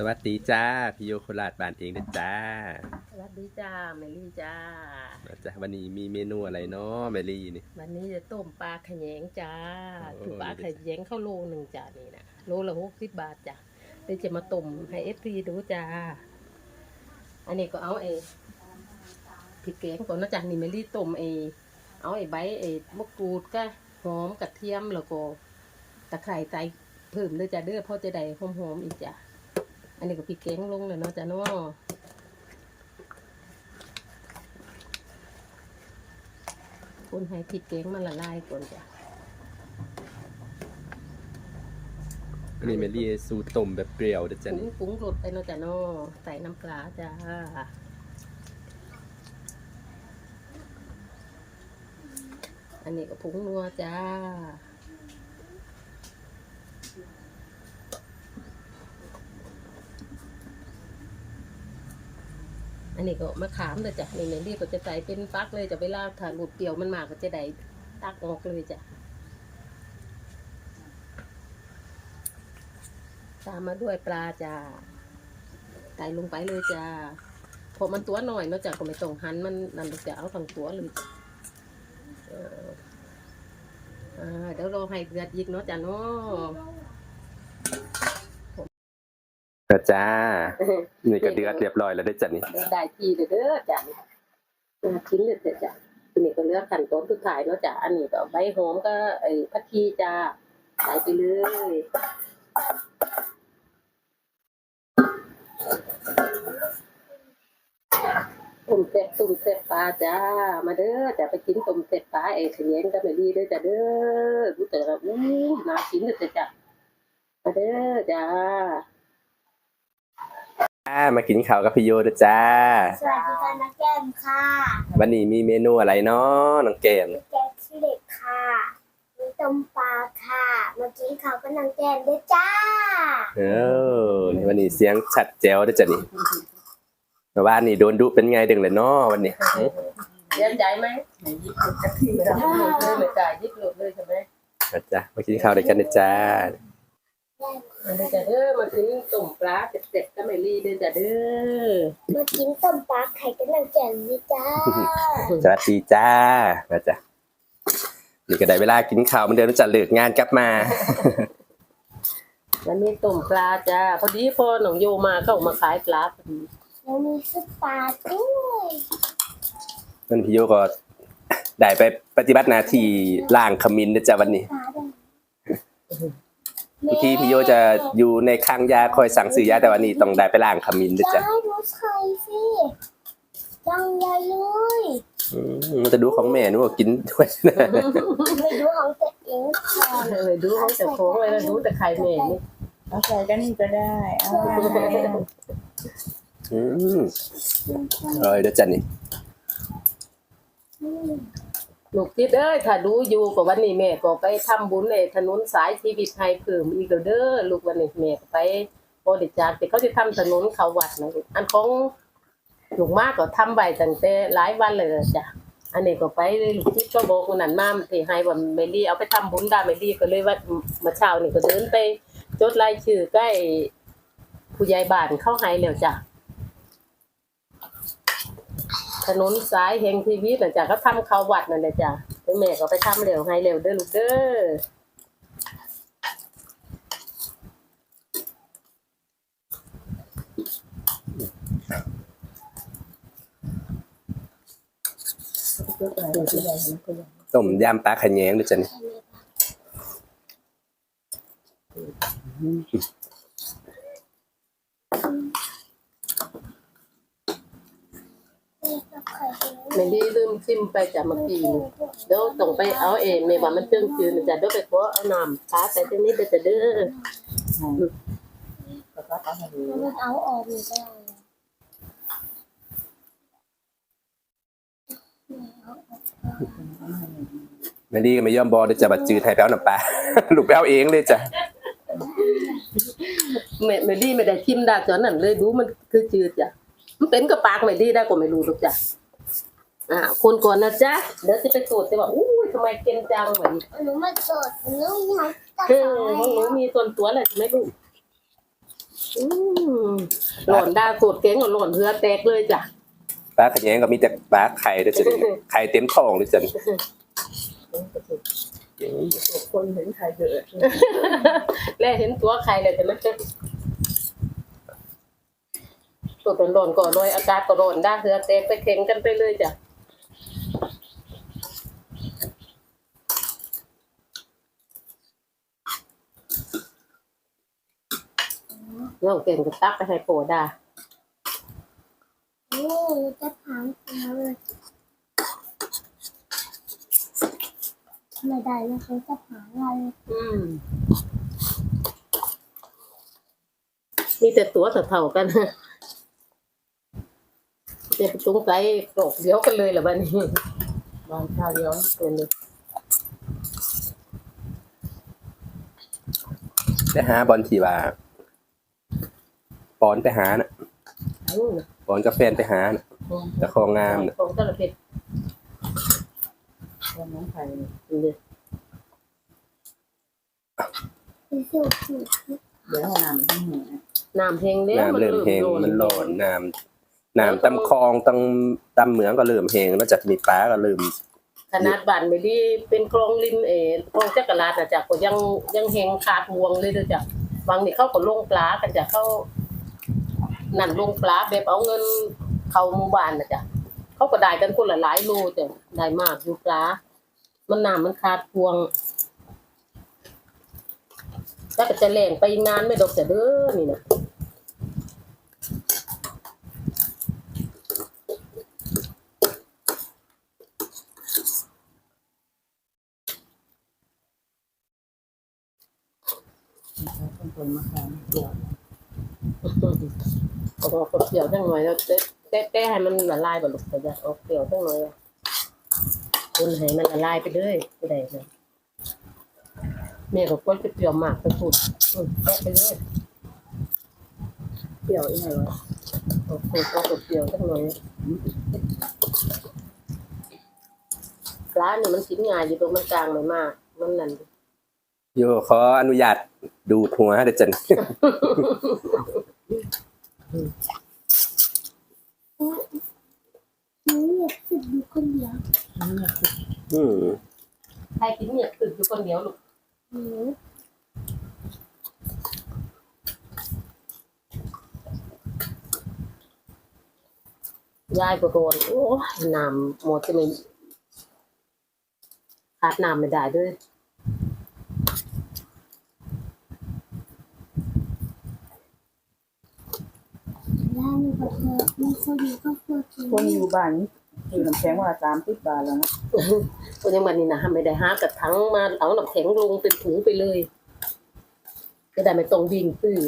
สวัสดีจ้าพี่โยโคราชบ้านเองนะจ้า สวัสดีจ้าเมลี่จ้ามาจ้าวันนี้มีเมนูอะไรเนาะเมลี่นี่ วันนี้จะต้มปลาขยงจ้าโอ้ คือปลาขยงเข้าโลหนึ่งจ้านี่นะโลละหกสิบบาทจ้ะเดี๋ยวจะมาต้มให้เอฟซีดูจ้า อันนี้ก็เอาเอพริกแกงก่อนนะจ้ะนี่เมลี่ต้มเอเอาไอ้ใบไอ้มะกรูดก็หอมกระเทียมแล้วก็ตะไคร้ใส่เพิ่มเลยจ้ะเด้อเพราะจะได้หอมๆอีกจ้ะอั นนี้ก็พริกแกงลงเลยเนาะจ้ะเนาะคนให้พริกแกงมันละลายก่อนจ้ะอันนี้เมลี่สูตรต้มแบบเปรี้ยวนะปจ้ะรุงนี่ปรุงรสไปเนาะจ้ะเนาะใส่น้ำปลาจ้าอันนี้ก็ผงนัวจ้า อันนี้ก็มะขามเลยจ้ะนี่เมลี่ก็จะใส่เป็นฟักเลยจะเวลาถ้าหลุดเปรี้ยวมันมากก็จะได้ตักออกเลยจ้ะตามมาด้วยปลาจ้าใส่ลงไปเลยจ้าพอมันตัวหน่อยเนอกจากก็ไม่ต้องหันมันนั่นจะเอาทั้งตัวเลยจ้ะเอออ่าเดี๋ยวรอให้เดือดอีกเนาะจ้ะเนาะ นะจ้า นี่ก็เดือดเรียบร้อยแล้วได้จ้ะนี่ได้ทีเด้อจ้ะชิ้นเลยจ้ะจ้ะทีนี้ก็เลือกขันตอนสุดท้ายเนาะจ้ะอันนี้ก็ใบหอมก็ไอ้ผักชีจ้าใส่ไปเลยตุ่มเสร็จตุ่มเสร็จปลาจ้า มาเด้อจะไปกินตุ่มเสร็จปลาไอ้ขยงก็ไม่ดีเด้อจ้ะเด้อรู้แต่ละอู้น่ากินเลยจ้ะจ้ะมาเด้อจ้า มากินข้าวกับพี่โยนะจ้า สวัสดีค่ะนักแก้มค่ะวันนี้มีเมนูอะไรเนาะน้องแก้มมีแกงขี้เหล็กค่ะมีต้มปลาค่ะ เมื่อกี้เขาก็นังแก้มด้วยจ้า เออวันนี้เสียงชัดแจ๋วได้อจ้ะนี่แต่ว่านี่โดนดุเป็นไงดึงเลยเนาะวันนี้เรียนใจไหมยิบหลุดกะทิเลยไม่จ่ายยิบหลุดเลยใช่ไหมนะจ้ามากินข้าวด้วยกันนะจ้ามาเด้ อจ้ะเด้อมากินตุ่มปลาเสร็จๆก็ไม่รีเด้อจ้ะเด้อเมื่อกินต้มปลาไข่ก็นังแก้มด้วยจ้าสวัสดีจ้านะจ้ะนี่ก็ได้เวลากินข้าวเหมันเดิมแล้วจะเลิกงานกลับมาวันนี้ตุ่มปลาจ้าพอดีพอหนองโยมาก็ออกมาขายปลาพอดีแล้วมีซุปปลาด้วยนั่นพี่โยก็ได้ไปปฏิบัติหน้าที่ล่างขมิ้นนะจ๊ะวันนี้ ปลาด้วยบางทีพี่โยจะอยู่ในคลังยาคอยสั่งซื้อยาแต่วันนี้ต้องได้ไปล่างขมิ้นนะจ๊ะได้ดูไข่สิยังใหญ่เลยอืมมันจะดูของแม่นู่นกินด้วยนะไปดูของตัวเองค่ะเออดูเขาแต่โค้งเลยแล้วดูแต่ไข่แม่นี่เอาใส่กันนี่ก็ได้เอาอืมอร่อยนะจ๊ะนี่ ลูกทิดเอ้ยถ้าดูอยู่ก็วันนี้แม่ก็ไปทำบุญในถนนสายชีวิตไทยเพิ่มอีกแล้วเด้อลูกวันนี้แม่ก็ไปบริจาคแต่เขาจะทำถนนเขาวัดนะลูกอันของลูกมากก็ทำไว้ตั้งแต่หลายวันเลยจ้ะอันนี้ก็ไปลูกทิดก็บอกคนนั้นมาที่ให้ว่าเมลี่เอาไปทำบุญได้เมลี่ก็เลยว่ามื่อเช้านี่ก็เดินไปจดรายชื่อใกล้ผู้ใหญ่บ้านเข้าให้แล้วจ้ะ ถนนสายแห่งชีวิตนะจ๊ะเขาทำเขาวัดนั่นแหละจ้ะแล้วแม่ก็ไปทำเร็วให้เร็วเด้อลูกเด้อต้มยำปลาขะแยงนะจ๊ะนี่ แม่ดีลืมชิมไปจ้ะเมื่อกี้นี่เดี๋ยวต้องไปเอาเองแม่ว่ามันเจืองจืดนะจ๊ะเดี๋ยวไปขอเอาน้ำปลาใส่ตรงนี้เด้อจ้ะเด้อแล้วก็เอาให้ดูมันเอาออกไม่ได้แม่ดีก็ไม่ยอมบอกนะจ๊ะบัดจืดไทยแป้วน้ำปลาลูกแป้วเองเลยจ้ะแม่แม่ดีไม่ได้ชิมได้จนนั้นเลยดูมันคือจืดจ้ะมันเป็นกับปากแม่ดีได้ก็ไม่รู้หรอกจ้ะ อ่าคนก่อนนะจ๊ะ เดี๋ยวจะไปตรวจจะว่าอู้ยทำไมเก่งจังเหมือนหนูมาสดหนูอยากตัดเอสาอยของหนูมีส่วนตัวแหละใช่ไหมลูกอืมหล่นด้าสูตรเก่งหล่นเรือแตกเลยจ้ะปลาขะแยงก็มีแต่ปลาไข่ด้วยจ้ะนี่ไข่เต็มท้องด้วยจ้ะนี่คนเห็นใครเกิดแล้วเห็นตัวใครเลยแต่มันจะตัวเป็นหล่นก่อนเลยอากาศก็หล่นด้าเรือแตกไปเข่งกันไปเลยจ้ะ น้องเก่งก็ตักไปให้โปด้าโอ้จะพังแล้วเลยไม่ได้แล้วเขาจะพังอะไรอืมมีแต่ตัวเท่าๆกันจะไปจุงใจโกรกเดียวกันเลยเหรอบ้านี้บางข้าวเดียวตัวนี้ไปหาบอลทีว่า ปอนไปหาน่ะอืมปอนกับแฟนไปหาน่ะแต่คองามน่ะของตะละเพ็ดคนน้องไข่นี่คือสุดสุดเดี๋ยวให้นำทั้งหมดน้ำเพลงเด้น้ำเริ่มแห้งมันร้อนน้ำน้ำตำคลองตำตำเหมืองก็เริ่มแห้งแล้วจากมีปลาก็เริ่มขนาดบ้านไม่ไดีเป็นคลองริมเอคลองจักรลาดนะจ๊ะก็ยังยังแหงขาดวงเลยเด้อจ้ะบางนี่เขาก็ลงปลากันจ้ะเขา นั่นลงปลาแบบเอาเงินเข้าหมู่บ้านนะจ๊ะเขาก็ได้กันคนละหลายโลแต่ได้มากอยู่ปลา มันน้ำมันขาดพวงแล้วก็จะแหล่งไปนานไม่ดอกจะเด้อนี่นะคนมาขายเดียว ก็บอกกดเกี่ยวจังหน่อยแล้วเตะเตะเตะให้มันละลายบ่ลูกแต่จะเอาเกี่ยวจังหน่อยอะคนให้มันละลายไปเลยไปได้เลยแม่ก็กดเกี่ยวมากไปพูดอืมแตะไปเลยเปรี้ยวอีกหน่อยวะเอากดเอากดเกี่ยวจังหน่อยร้านนี่มันชิ้นงานอยู่ตรงมันกลางไม่มากมันนั่น โยขออนุญาตดูดหัวเดจ้ะนี่หนูอยากสุดอยู่คนเดียวอืมใครกินเนี่ยตื่นอยู่คนเดียวลูกยายก็โดนโอ้ยน้ำหมดจะไม่ขาดน้ำไม่ได้ด้วย แล้วหนูก็เธอมี คนอยู่ก็เพื่อกินคนอยู่บ้านคือน้ำแข็งว่าสามสิบบาทแล้วนะคนยังวันนี้นะไม่ได้หากระถังมาเอาน้ำแข็งลงเป็นถุงไปเลยจะได้ไม่ต้องวิ่งซื้อ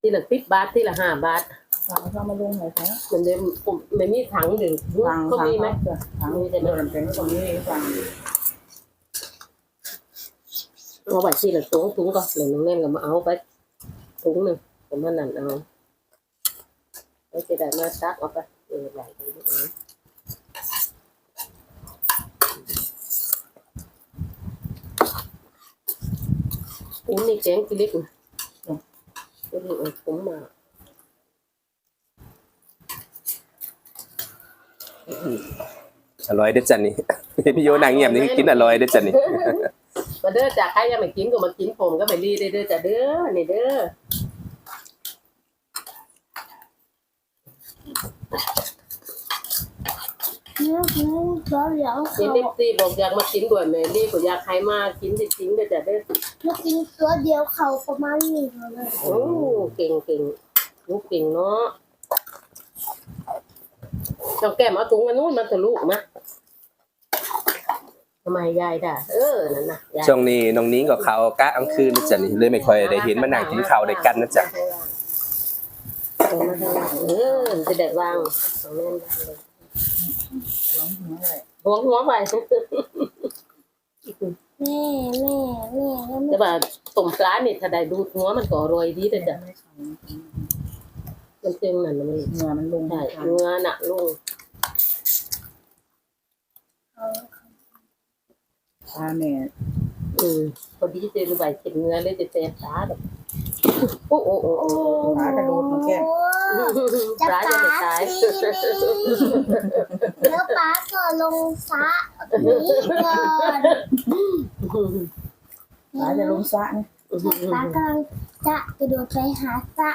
ที่ละสิบบาทที่ละห้าบาททางเข้ามาลงหน่อยครับมันจะผมไม่มีถังเดี๋ยวทางเขาทางมีไหมเขาทางเดี๋ยวน้ำแข็งก็ตรงนี้ฟังเอาไว้ที่ละถุงถุงก็หนึ่งแน่นก็มาเอาไปถุงหนึ่งผมมานั่นเอา แล้วจะได้มาซักเอาไปเออไหลไปเอาอุ้นี่แกงกิลิกนะกิลิกเอาผมมาอร่อยเด้อจ้ะนี่พี่โยนางเงียบนี่กินอร่อยเด้อจ้ะนี่มาเด้อจากใครยังไม่กินก็มากินผมก็ไม่รีเด้อเด้อจ้ะเด้อนี่เด้อ เนื้อเนื้อตัวเหลืองเห็นเด็กซี่บอกอยากมากินด้วยแม่รีก็อยากให้มากินจริงๆเด้อจ้ะเด้อเมื่อกี้ตัวเดียวเขาประมาณนี้เลยโอ้เก่งเก่งลูกเก่งเนาะเจ้าแก้มเอาถุงอันนู้นมาทะลุมาทำไมยายด่าเออนั่นน่ะยายช่วงนี้น้องนิ้งกับเขากะกลางคืนนะจ๊ะนี่เลยไม่ค่อยได้เห็นมานั่งกินข้าวด้วยกันนะจ๊ะเอา มาข้างล่างเออจะได้วางตรงนั้นได้เลยหลังหัวหัวไปแม่แม่แม่แล้วแต่แม่ว่าต้มปลานี่ถ้าได้ดูดหัวมันก็อร่อยดีเด้อจ้ะมันเต็มนั่นนะมันเนื้อมันลงใช่เนื้อหนักลงปลาเนี่ยอืมพอดีเจอใบเข็นเนื้อเลยจะแสบตาแบบ โอ้โอ้โอ้หมากระโดดมาแกล้งจะร้ายป๋าจะไม่ตายแล้วป๋าก็ลงสระนี้ก่อนหมาจะลงสระนี่ป๋ากำลังจะกระโดดไปหาสระ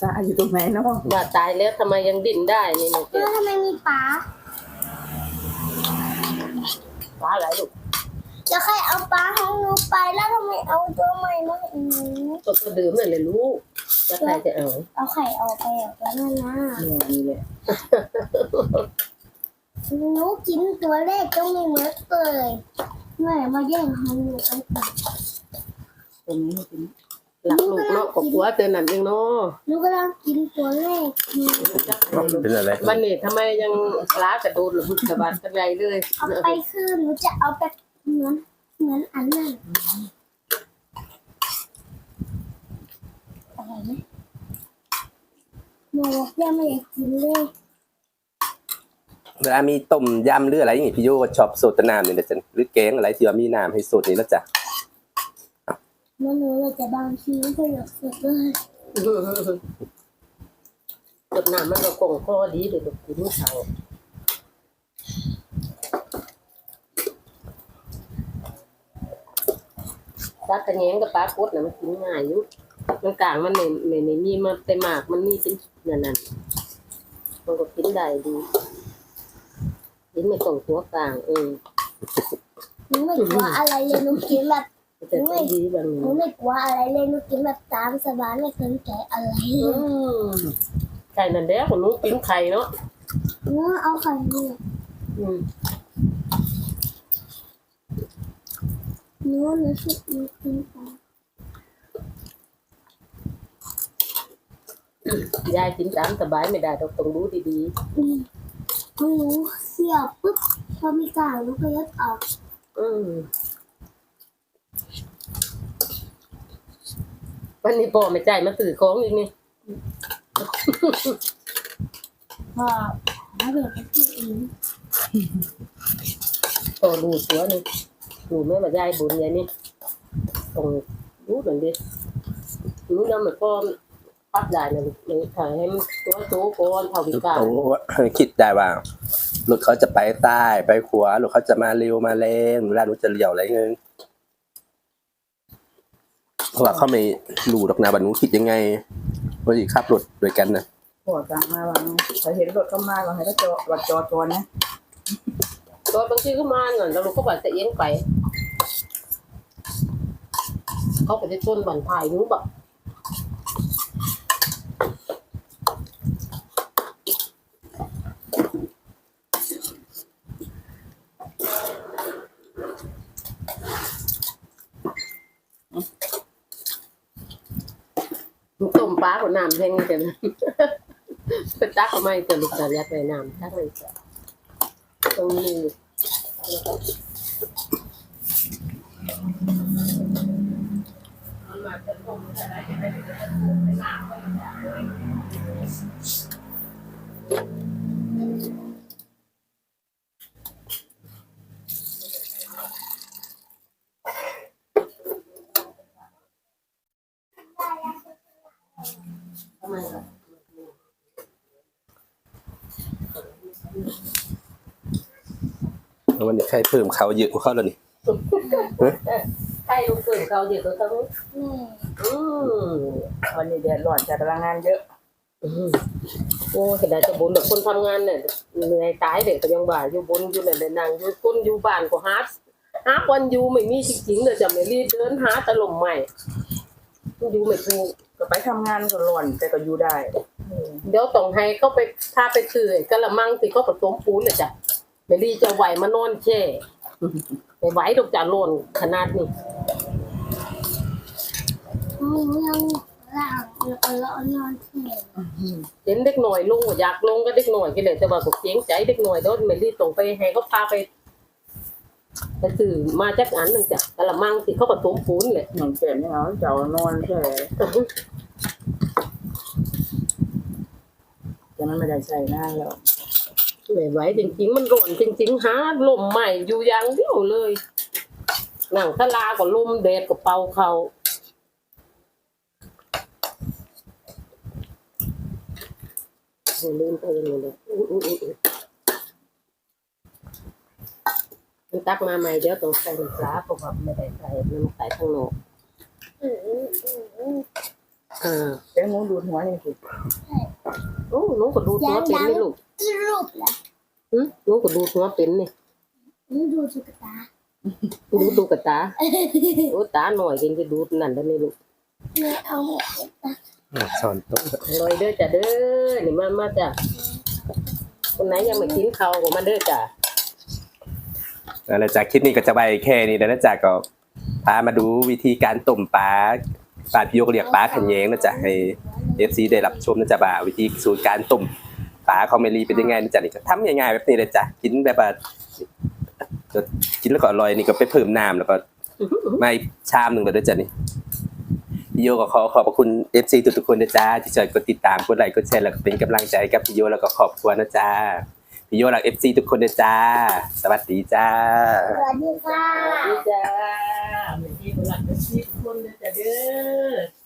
สระอยู่ตรงไหนเนาะว่าตายแล้วทำไมยังดิ้นได้นี่น้องเอเจ๊อทำไมมีป๋าฟ้าอะไรลูก แล้วใครเอาป๋าของหนูไปแล้วทำไมเอาตัวใหม่มาให้หนูก็ก็ดื่มนั่นเลยลูกแล้วใครจะเอาเอาไข่ออกไปออกแล้วนั่นนะเนี่ยนี่แหละ หนูกินตัวแรกก็ไม่เหมือนเลยแม่มาแย่งของหนูไปก่อนตรงนี้ให้กินหลักลูกเนาะก็กลัวเตือนนั่นเองเนาะหนูกำลังกินตัวแรกอยู่เป็นอะไรมันนี่ทำไมยังล้ากระโดดหรือสะบัดกันใหญ่เลยเอาไปคือหนูจะเอาแบบ เหมือนเหมือนอันนั้นอะไรไหมหนูบอกยังไม่อยากกินเลยเวลามีต้มยำหรืออะไรอย่างงี้พี่โยก็ชอบสดแต่น้ำนี่นะจ๊ะหรือแกงอะไรที่ว่ามีน้ำให้สดนี่แล้วจ้ะหนูหนูเลยจะบางทีไม่ค่อยอยากสดเลยจดน้ำมันก็คงคอดีเดี๋ยวกินเขา ปลากระแยงกับปลากดน่ะมันกินง่ายอยู่มันกลางมันไม่ไม่ไม่มีมาไปหมากมันมีเป็นนั่นนั่นมันก็กินได้ดีกินไม่ต้องหัวกลางเออหนูไม่กลัวอะไรเลยหนูกินแบบมันจะได้ดีบางหนูไม่กลัวอะไรเลยหนูกินแบบตามสบายไม่เคยแกะอะไรเลอืยมไก่นั่นแหละคนนู้นกินไข่เนาะหนูเอาไข่เนี่ยอืม นูหนูคิดหนูกินไปยายกินตามสบายไม่ได้ต้องต้องรู้ดีอืมหนูเสียบปุ๊บพอมีกางหนูก็ยัดออกๆ อืมวันนี้พ่อไม่ใจายมาสื่อของอีกนี่ พอแล้วเดี๋ยวไปกินเองพ่อดูตัวนี่ ดูแม่มายายบุญยายนี่ต้องรู้เหมือนดิรู้แล้วมันก็ปักได้นะลูกเลยถ่ายให้มันตัวโตก่อนเท่าพิการโอ้คิดได้ว่ารถเขาจะไปใต้ไปขวารถเขาจะมาเร็วมาแรงเวลาหนูจะเลี้ยวอะไรเงี้ยเพราะว่าเขาไม่รู้ดอกนาบันหนูคิดยังไงว่าจะขับรถด้วยกันนะพอสั่งมาว่าถ้าเห็นรถเข้ามาก็ให้เขาจอดวัดจอดก่อนนะตัวบางทีก็มาเงินแล้วลูกก็บอกจะเอียงไป เขาไปที่ต้นบันทายนู้แบบต้มปลากับน้ำแห้งกันไปตักเอาไม่จะลูกจะยัดไปน้ำตักเลยจ้ะตรงนี้ ทำไมล่ะ แล้ ววันนี้ใครเพิ่มเขาเยอะกว่าเขาแล้วนี่ใคร ลูกเกิดเขาเดี๋ยวต้องแม่อืมวันนี้แดดร้อนใช้พลังงานเยอะอืมโอ้เห็นได้จะบนแบบคนทำงานเนี่ยเหนื่อยตายเด็กก็ยังบ่าอยู่บนอยู่เนี่ยเดินนางอยู่คนอยู่บ้านก็ฮาร์ดฮาร์ดวันอยู่ไม่มีจริงๆเลยจะไม่รีบเดินหาตลมใหม่อยู่ไม่ถูกก็ไปทำงานก็ร้อนแต่ก็อยู่ได้เดี๋ยวต้องให้เขาไปพาไปซื้อกระมังสิเขาผสมปูนเลยจ้ะไม่รีจะไหวมานอนแช่ ไม่ไหวดอกจ่าโลนขนาดนี้หนูยังล่างแล้วก็แล้วนอนเฉยเห็นเด็กหน่อยลงก็อยากลงก็เด็กหน่อยก็เลยแต่ว่าก็เสียงใจเด็กหน่อยโดนไม่รีส่งไปให้เขาพาไปไปซื้อมาจากอันหนึ่งจ้ะกระมังสิเขาผสมปูนเลยหนังแก่เนี่ยเขาเจ้านอนใช่แต่มันไม่ได้ใส่หน้าแล้ว ไม่ไหวจริงๆ มันร้อนจริงๆฮาลมใหม่อยู่ยังเดียวเลยหนังทลาก็ลมแดดก็เป่าเขาเลืมไปยังไงเลยมันตักมาใหม่เดี๋ยวต้องใส่ปลาเพราะว่าไม่ได้ใส่มันใส่ทั้างนอกเออเดี๋ยวหนูดูดหัวนี่สิ โอ้หนูก็ดูดหัวเป็นนี่ลูกที่รูปเหรอหึหนูก็ดูดหัวเป็นนี่นี่ดูตุ๊กตาดูดูกระตาโอ้ตาหน่อยกินจะดูดนั่นแล้วนี่ลูกแม่เอาหมดช้อนโต๊ะอร่อยเด้อจ้ะเด้อนี่มามาจ้ะคนไหนยังไม่กินข้าวก็มาเด้อจ้ะแล้วนะจ๊ะคลิปนี้ก็จะไปแค่นี้แล้วนะจ๊ะก็พามาดูวิธีการต้มปลาปลาพี่โยกเรียกปลาขันแยงนะจ๊ะให้ FC ได้รับชมนะจ๊ะว่าวิธีสูตรการต้มปลาของเมลีเป็นยังไงนะจ๊ะนี่ก็ทำง่ายๆแบบนี้เลยจ้ะกินแบบว่าก็กินแล้วก็อร่อยนี่ก็ไปเพิ่มน้ำแล้วก็มาอีกชามหนึ่งเลยด้วยจ้ะนี่พี่โยก็ขอขอบพระคุณ FC ทุกๆคนนะจ๊ะที่ช่วยกดติดตามกดไลค์กดแชร์แล้วก็เป็นกำลังใจให้กับพี่โยแล้วก็ครอบครัวนะจ๊ะพี่โยรัก FC ทุกคนนะจ๊ะสวัสดีจ้าสวัสดีค่ะนี่จ้าไม่กินหลักจะชิดคนเด้อจ้ะเด้อ